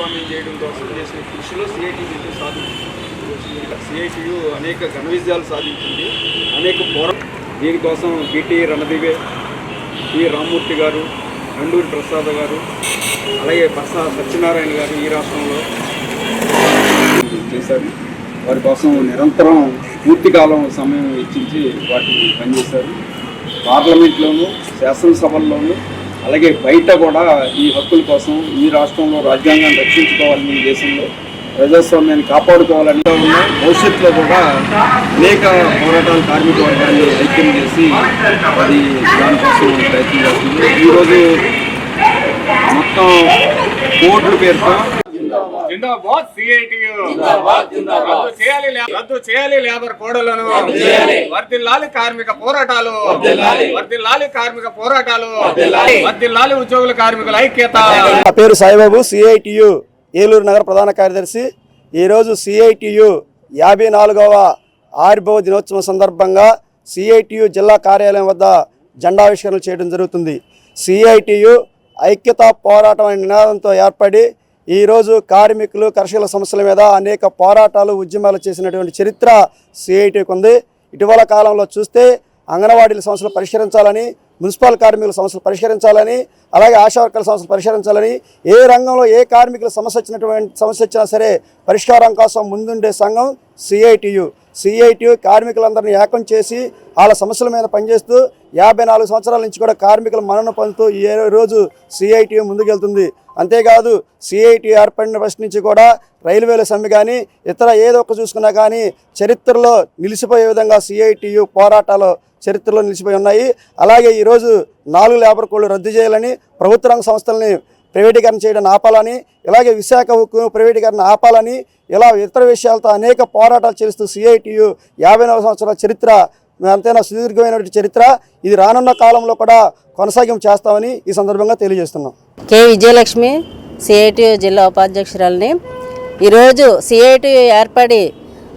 భాగస్వామ్యం చేయడం కోసం చేసిన కృషిలో సిఐటి విజయం సాధించింది. సిఐటియు అనేక ఘన విజయాలు సాధించింది. అనేక పోరా దీనికోసం బిటి రణదివే పి రామ్మూర్తి గారు నండూరి ప్రసాద్ గారు అలాగే పర్సా సత్యనారాయణ గారు ఈ రాష్ట్రంలో చేశారు. వారి కోసం నిరంతరం పూర్తికాలం సమయం వెచ్చించి వాటిని పనిచేశారు. పార్లమెంట్లోనూ శాసనసభల్లోనూ అలాగే బయట కూడా ఈ హక్కుల కోసం ఈ రాష్ట్రంలో రాజ్యాంగాన్ని రక్షించుకోవాలని ఈ దేశంలో ప్రజాస్వామ్యాన్ని కాపాడుకోవాలని ఉన్నా భవిష్యత్తులో కూడా అనేక పోరాటాలు కార్మిక వర్గాన్ని ఐక్యం చేసి అది దానికోసం ప్రయత్నం చేస్తుంది ఈరోజు మొత్తం కోడ్ల పేరుతో జిందాబాద్. సిఐటియు రద్దు చేయాలి రద్దు చేయాలి లేబర్ కోడలను. వర్దిల్లాలి కార్మిక పోరాటాలు. వర్దిల్లాలి కార్మిక పోరాటాలు. వర్దిల్లాలి ఉద్యోగుల కార్మికుల ఐక్యత. నా పేరు సాయిబాబు సిఐటియు ఏలూరు నగర ప్రధాన కార్యదర్శి. ఈరోజు సిఐటియు యాభై నాలుగవ ఆవిర్భావ దినోత్సవం సందర్భంగా సిఐటియు జిల్లా కార్యాలయం వద్ద జెండావిష్కరణ చేయడం జరుగుతుంది. సిఐటియు ఐక్యతా పోరాటం అనే నినాదంతో ఏర్పడి ఈరోజు కార్మికులు కర్షకుల సమస్యల మీద అనేక పోరాటాలు ఉద్యమాలు చేసినటువంటి చరిత్ర సిఐటికి ఉంది. ఇటీవల కాలంలో చూస్తే అంగన్వాడీల సమస్యలు పరిష్కరించాలని మున్సిపల్ కార్మికుల సమస్యలు పరిష్కరించాలని అలాగే ఆశా వర్కర్ల సమస్యలు పరిష్కరించాలని ఏ రంగంలో ఏ కార్మికుల సమస్య వచ్చినటువంటి సమస్య వచ్చినా సరే పరిష్కారం కోసం ముందుండే సంఘం సిఐటియు సిఐటియు కార్మికులందరినీ ఏకం చేసి వాళ్ళ సమస్యల మీద పనిచేస్తూ యాభై నాలుగు సంవత్సరాల నుంచి కూడా కార్మికుల మనను పొందుతూ ఏ రోజు సిఐటియు ముందుకెళ్తుంది. అంతేకాదు సిఐటి ఏర్పడిన ఫస్ట్ నుంచి కూడా రైల్వేల సమ్మె కానీ ఇతర ఏదో ఒక చూసుకున్నా కానీ చరిత్రలో నిలిచిపోయే విధంగా సిఐటియు పోరాటాలు చరిత్రలో నిలిచిపోయి ఉన్నాయి. అలాగే ఈరోజు నాలుగు లేబర్ కోడ్లు రద్దు చేయాలని ప్రభుత్వ రంగ సంస్థలని ప్రైవేటీకరణ చేయడం ఆపాలని ఇలాగే విశాఖ ఉక్కు ప్రైవేటీకరణ ఆపాలని ఇలా ఇతర విషయాలతో అనేక పోరాటాలు చేస్తూ సిఐటియు యాభై నాలుగు సంవత్సరాల చరిత్ర అంతేనా సుదీర్ఘమైనటువంటి చరిత్ర ఇది రానున్న కాలంలో కూడా కొనసాగింపు చేస్తామని ఈ సందర్భంగా తెలియజేస్తున్నాం. కె విజయలక్ష్మి సిఐటియు జిల్లా ఉపాధ్యక్షురాలని. ఈరోజు సిఐటి ఏర్పడి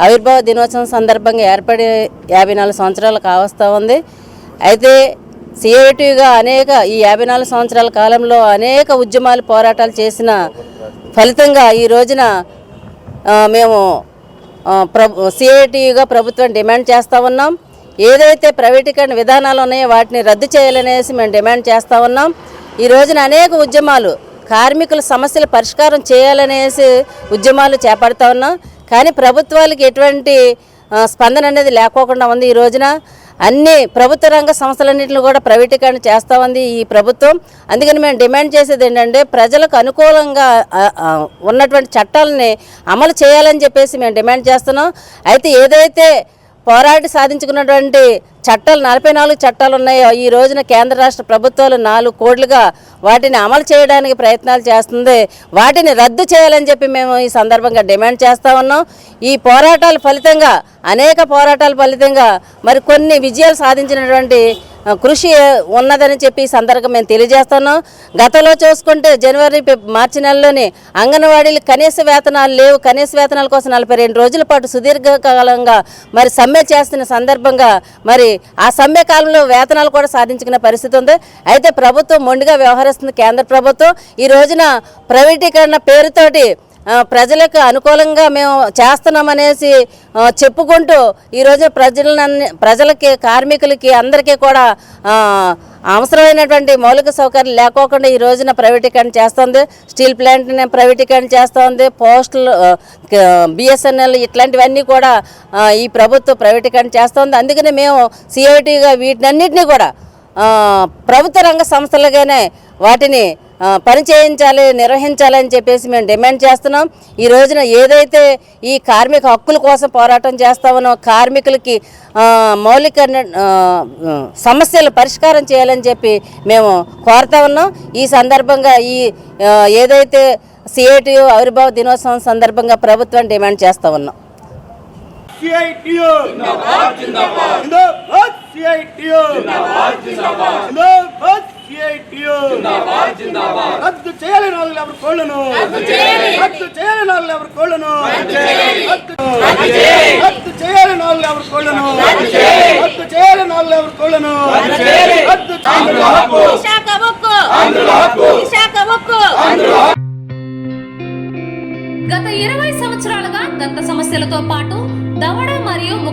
ఆవిర్భావ దినోత్సవం సందర్భంగా ఏర్పడి యాభై నాలుగు సంవత్సరాలు కావస్తూ ఉంది. అయితే సిఐటిగా అనేక ఈ యాభై నాలుగు సంవత్సరాల కాలంలో అనేక ఉద్యమాలు పోరాటాలు చేసిన ఫలితంగా ఈ రోజున మేము ప్రభు సిఐటిగా ప్రభుత్వం డిమాండ్ చేస్తూ ఉన్నాం. ఏదైతే ప్రైవేటీకరణ విధానాలు ఉన్నాయో వాటిని రద్దు చేయాలనేసి మేము డిమాండ్ చేస్తూ ఉన్నాం. ఈ రోజున అనేక ఉద్యమాలు కార్మికుల సమస్యల పరిష్కారం చేయాలనేసి ఉద్యమాలు చేపడతా ఉన్నాం. కానీ ప్రభుత్వాలకి ఎటువంటి స్పందన అనేది లేకోకుండా ఉంది ఈ రోజున. అన్ని ప్రభుత్వ రంగ సంస్థలన్నింటిని కూడా ప్రైవేటీకరణ చేస్తూ ఉంది ఈ ప్రభుత్వం. అందుకని మేము డిమాండ్ చేసేది ఏంటంటే ప్రజలకు అనుకూలంగా ఉన్నటువంటి చట్టాలని అమలు చేయాలని చెప్పేసి మేము డిమాండ్ చేస్తున్నాం. అయితే ఏదైతే పోరాటి సాధించుకున్నటువంటి చట్టాలు నలభై నాలుగు చట్టాలు ఉన్నాయో ఈ రోజున కేంద్ర రాష్ట్ర ప్రభుత్వాలు నాలుగు కోట్లుగా వాటిని అమలు చేయడానికి ప్రయత్నాలు చేస్తుంది. వాటిని రద్దు చేయాలని చెప్పి మేము ఈ సందర్భంగా డిమాండ్ చేస్తూ ఉన్నాం. ఈ పోరాటాల ఫలితంగా అనేక పోరాటాల ఫలితంగా మరి కొన్ని విజయాలు సాధించినటువంటి కృషి ఉన్నదని చెప్పి ఈ సందర్భంగా మేము తెలియజేస్తున్నాం. గతంలో చూసుకుంటే జనవరి మార్చి నెలలోనే అంగన్వాడీలు కనీస వేతనాలు లేవు. కనీస వేతనాల కోసం నలభై రెండు రోజుల పాటు సుదీర్ఘకాలంగా మరి సమ్మె చేస్తున్న సందర్భంగా మరి ఆ సమ్మె కాలంలో వేతనాలు కూడా సాధించుకునే పరిస్థితి ఉంది. అయితే ప్రభుత్వం మొండిగా వ్యవహరిస్తుంది కేంద్ర ప్రభుత్వం. ఈ రోజున ప్రైవేటీకరణ పేరుతోటి ప్రజలకు అనుకూలంగా మేము చేస్తున్నామనేసి చెప్పుకుంటూ ఈరోజు ప్రజలన్నీ ప్రజలకి కార్మికులకి అందరికీ కూడా అవసరమైనటువంటి మౌలిక సౌకర్యాలు లేకోకుండా ఈ రోజున ప్రైవేటీకరణ చేస్తుంది. స్టీల్ ప్లాంట్ని ప్రైవేటీకరణ చేస్తుంది. పోస్టులు బిఎస్ఎన్ఎల్ ఇట్లాంటివన్నీ కూడా ఈ ప్రభుత్వం ప్రైవేటీకరణ చేస్తుంది. అందుకనే మేము సిఐటిగా వీటినన్నింటినీ కూడా ప్రభుత్వ రంగ సంస్థలుగానే వాటిని పని చేయించాలి నిర్వహించాలని చెప్పేసి మేము డిమాండ్ చేస్తున్నాం. ఈ రోజున ఏదైతే ఈ కార్మిక హక్కుల కోసం పోరాటం చేస్తామనో కార్మికులకి ఆ, మౌలిక సమస్యలు పరిష్కారం చేయాలని చెప్పి మేము కోరుతా ఉన్నాం. ఈ సందర్భంగా ఈ ఏదైతే సిఐటి ఆవిర్భావ దినోత్సవం సందర్భంగా ప్రభుత్వం డిమాండ్ చేస్తా ఉన్నాం. సిఐటియు. సిఐటియు. రద్దు చేయాలి నాలుగు ఎవరి కోళ్ళను రద్దు చేయాలి. నాలుగు ఎవరి కోళ్ళను రద్దు చేయాలి. నాలుగు ఎవరి కోళ్ళను రద్దు చేయాలి. నాలుగు ఎవరి కోళ్ళను రద్దు ఉక్కు ఇరవై సంవత్సరాలుగా దంత సమస్యలతో పాటు